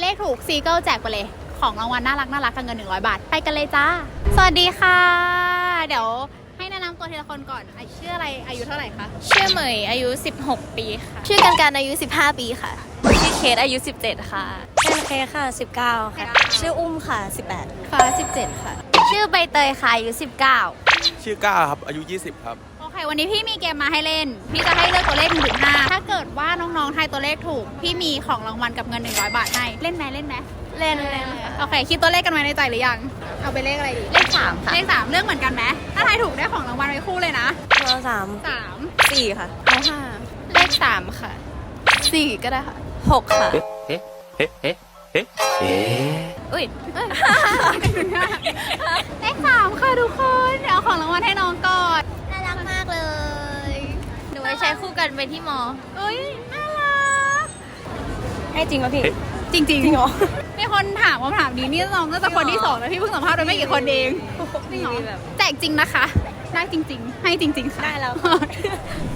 เลขถูกซีเกิลแจกไปเลย ของรางวัลน่ารักน่ารักกับเงิน 100 บาท ไปกันเลยจ้า สวัสดีค่ะ เดี๋ยวให้แนะนำตัวทีละคนก่อนอะชื่ออะไรอายุเท่าไหร่คะ ชื่อเหมยอายุ 16 ปีค่ะ ชื่อกันการอายุ 15 ปีค่ะ ชื่อเคสอายุ 17 ค่ะ ชื่อเคค่ะ 19 ค่ะ ชื่ออุ้มค่ะ 18 ฟ้า 17 ค่ะ ชื่อใบเตยค่ะอายุ 19 ชื่อก้าครับ อายุ 20 ครับ โอเค วันนี้พี่มีเกมมาให้เล่น พี่จะให้เลือกตัวเลข1ถึง5ถ้าเกิดว่าน้องๆทายตัวเลขถูก พี่มีของรางวัลกับเงิน 100 บาทให้ เล่นไหมเล่นไหมเล่นเล่นโอเค คิดตัวเลขกันไว้ในใจหรือยัง เอาไปเลขอะไรดี เลข3ค่ะ เลขสามเลือกเหมือนกันไหมถ้าทายถูกได้ของรางวัลไปคู่เลยนะเบอร์3สาม4ค่ะเอา5เลข3ค่ะ4ก็ได้ค่ะ6ค่ะเอุ้ยเลขสามค่ะทุกคน เดี๋ยวเอาของรางวัลให้น้องก่อน น่ารักมากเลย หนูไว้ ใช้คู่กันไปที่มอเอ้ยน่ารักให้จริงป่ะพี่ จริงจริงจริงเหรอมีคนถามคำถามนี้นี่น้องก็จะคนที่สองแล้วพี่เพิ่งสัมภาษณ์ไปไม่กี่คนเองจริงเหรอมีแบบแจกจริงนะคะ ได้จริง ๆ ให้จริง ๆ ค่ะ ได้แล้ว